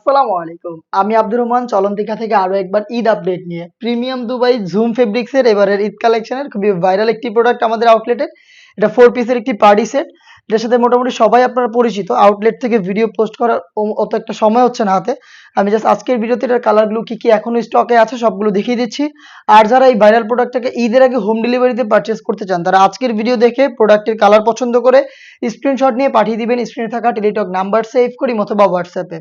আসসালামু আলাইকুম। আমি আব্দুর রহমান চলন্তিকা থেকে আরও একবার ঈদ আপডেট নিয়ে। প্রিমিয়াম দুবাই জুম ফেব্রিক্স এর এবারের ঈদ কালেকশনের খুবই ভাইরাল একটি প্রোডাক্ট আমাদের আউটলেটে এটা ফোর পিসের একটি পার্টি সেট এটার সাথে মোটামুটি সবাই আপনারা পরিচিত। আউটলেট থেকে ভিডিও পোস্ট করার অত একটা সময় হচ্ছে না হাতে। আমি জাস্ট আজকের ভিডিওতে এটার কালারগুলো কি কি এখনও স্টকে আছে সবগুলো দেখিয়ে দিচ্ছি। আর যারা এই ভাইরাল প্রোডাক্টটাকে ঈদের আগে হোম ডেলিভারিতে পারচেস করতে চান, তারা আজকের ভিডিও দেখে প্রোডাক্টের কালার পছন্দ করে স্ক্রিনশট নিয়ে পাঠিয়ে দিবেন। স্ক্রিনে থাকা টেলিটক নাম্বার সেভ করি অথবা হোয়াটসঅ্যাপে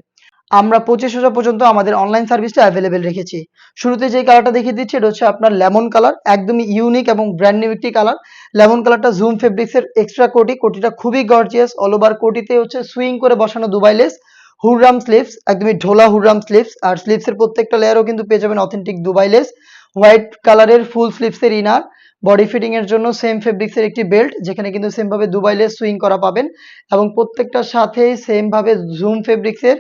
আমরা পঁচিশ হাজার পর্যন্ত আমাদের অনলাইন সার্ভিসটা অ্যাভেলেবেল রেখেছি। শুরুতে যে কালারটা দেখিয়ে দিচ্ছি, এটা হচ্ছে আপনার লেমন কালার একদমই ইউনিক এবং ব্র্যান্ড নিউ একটি কালার লেমন কালারটা জুম ফেব্রিক্সের এক্সট্রা কোটি, কোটিটা খুবই গর্জিয়াস অল ওভার কোটিতে হচ্ছে সুইং করে বসানো দুবাই লেস হুররাম স্লিভস একদমই ঢোলা হুররাম স্লিভস আর স্লিভসের প্রত্যেকটা লেয়ারও কিন্তু পেয়ে যাবেন অথেন্টিক দুবাই লেস হোয়াইট কালারের ফুল স্লিভসের ইনার বডি ফিটিং এর জন্য সেম ফেব্রিক্সের একটি বেল্ট যেখানে কিন্তু সেম ভাবে দুবাই লেস সুইং করা পাবেন। এবং প্রত্যেকটার সাথে সেম ভাবে জুম ফেব্রিক্সের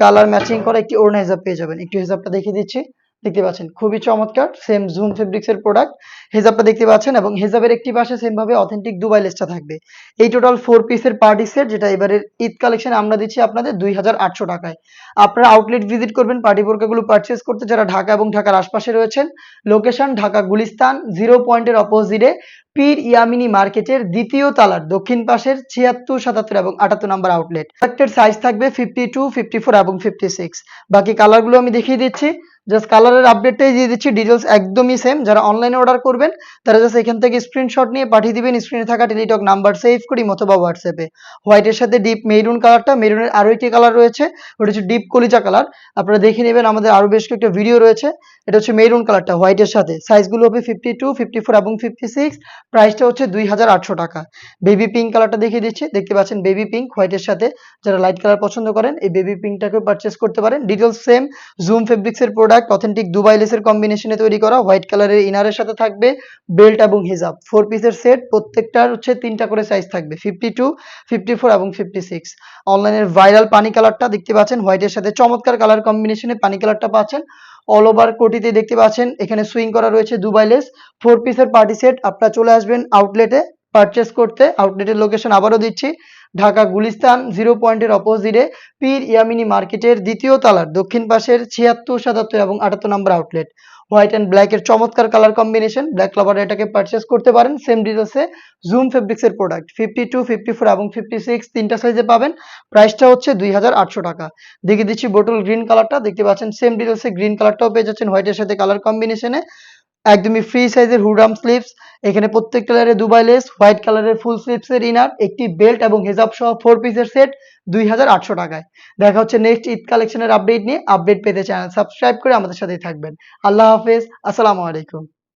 কালার ম্যাচিং করা একটি ওড়না পেয়ে যাবেন। একটু হিসাবটা দেখিয়ে দিচ্ছি। দেখতে পাচ্ছেন, খুবই চমৎকার সেম জুম ফেব্রিক্স এর প্রোডাক্ট হেজাবটা দেখতে পাচ্ছেন এবং হেজাবের একটি পাশে সেম ভাবে অথেন্টিক দুবাই লেসটা থাকবে। এই টোটাল ফোর পিসের পার্টি সেট যেটা এবারের ঈদ কালেকশন আমরা দিচ্ছি আপনাদের দুই হাজার আটশো টাকায়। আপনারা আউটলেট ভিজিট করবেন পার্টি বোরকাগুলো পারচেস করতে যারা ঢাকা এবং ঢাকার আশপাশে রয়েছেন লোকেশন ঢাকা গুলিস্তান জিরো পয়েন্টের অপোজিটে পীর ইয়ামিনি মার্কেটের দ্বিতীয় তালার, দক্ষিণ পাশের ছিয়াত্তর, সাতাত্তর এবং আটাত্তর নাম্বার আউটলেট প্রোডাক্টের সাইজ থাকবে ফিফটি টু ফিফটি ফোর এবং ফিফটি সিক্স বাকি কালারগুলো আমি দেখিয়ে দিচ্ছি। জাস্ট কালারের আপডেটটাই দিয়ে দিচ্ছি ডিটেলস একদমই সেম যারা অনলাইনে অর্ডার করবেন, তারা জাস্ট এখান থেকে স্ক্রিনশট নিয়ে পাঠিয়ে দিবেন স্ক্রিনে থাকা টেলিটক নাম্বার সেভ করি, অথবা হোয়াটসঅ্যাপে হোয়াইটের সাথে ডিপ মেরুন কালারটা মেরুনের আরও একটি কালার রয়েছে, ওটা হচ্ছে ডিপ কলিজা কালার আপনারা দেখে নেবেন, আমাদের আরও বেশ কয়েকটা ভিডিও রয়েছে। এটা হচ্ছে মেরুন কালারটা হোয়াইটের সাথে। সাইজগুলো হবে ফিফটি টু ফিফটি ফোর এবং ফিফটি সিক্স প্রাইসটা হচ্ছে দুই হাজার আটশো টাকা। বেবি পিঙ্ক কালারটা দেখিয়ে দিচ্ছি, দেখতে পাচ্ছেন বেবি পিঙ্ক হোয়াইটের সাথে। যারা লাইট কালার পছন্দ করেন, এই বেবি পিঙ্কটাকে পারচেস করতে পারেন। ডিটেলস সেম জুম ফেব্রিক্সের প্রোডাক্ট অথেন্টিক দুবাই লেসের কম্বিনেশনে তৈরি করা হোয়াইট কালারের ইনারের সাথে থাকবে বেল্ট এবং হিজাব ফোর পিসের সেট প্রত্যেকটার হচ্ছে তিনটা করে সাইজ থাকবে ফিফটি টু ফিফটি ফোর এবং ফিফটি সিক্স অনলাইনের ভাইরাল পানি কালারটা দেখতে পাচ্ছেন হোয়াইটের সাথে চমৎকার কালার কম্বিনেশনে পানি কালারটা পাচ্ছেন। অল ওভার কোটিতে দেখতে পাচ্ছেন, এখানে সুইং করা রয়েছে দুবাই লেস ফোর পিসের পার্টি সেট আপনারা চলে আসবেন আউটলেটে পারচেস করতে আউটলেটের লোকেশন আবারও দিচ্ছি। ঢাকা গুলিস্তান জিরো পয়েন্টের অপোজিটে পীর ইয়ামিনী মার্কেটের দ্বিতীয় তালার, দক্ষিণ পাশের ছিয়াত্তর, সাতাত্তর এবং আটাত্তর number outlet white and black এর চমৎকার কালার কম্বিনেশন ব্ল্যাক লাভার এটাকে পারচেস করতে পারেন। সেম ডিটেলসে জুম ফেব্রিক্স এর product fifty two fifty four এবং ফিফটি সিক্স তিনটা সাইজে পাবেন। প্রাইসটা হচ্ছে দুই হাজার আটশো টাকা। দেখে দিচ্ছি বোটল গ্রিন কালারটা দেখতে পাচ্ছেন সেম ডিটেলসে গ্রিন কালারটাও পেয়ে যাচ্ছেন। হোয়াইটের সাথে কালার কম্বিনেশনে একদমই ফ্রি সাইজের হুডাম স্লিভস এখানে প্রত্যেক কালারে দুবাই লেস হোয়াইট কালারের ফুল স্লিভস এর ইনার একটি বেল্ট এবং হেজাব সহ ফোর পিসের সেট দুই হাজার আটশো টাকায়। দেখা হচ্ছে নেক্সট ঈদ কালেকশনের আপডেট নিয়ে। আপডেট পেতে চ্যানেল সাবস্ক্রাইব করে আমাদের সাথেই থাকবেন। আল্লাহ হাফেজ, আসসালামু আলাইকুম।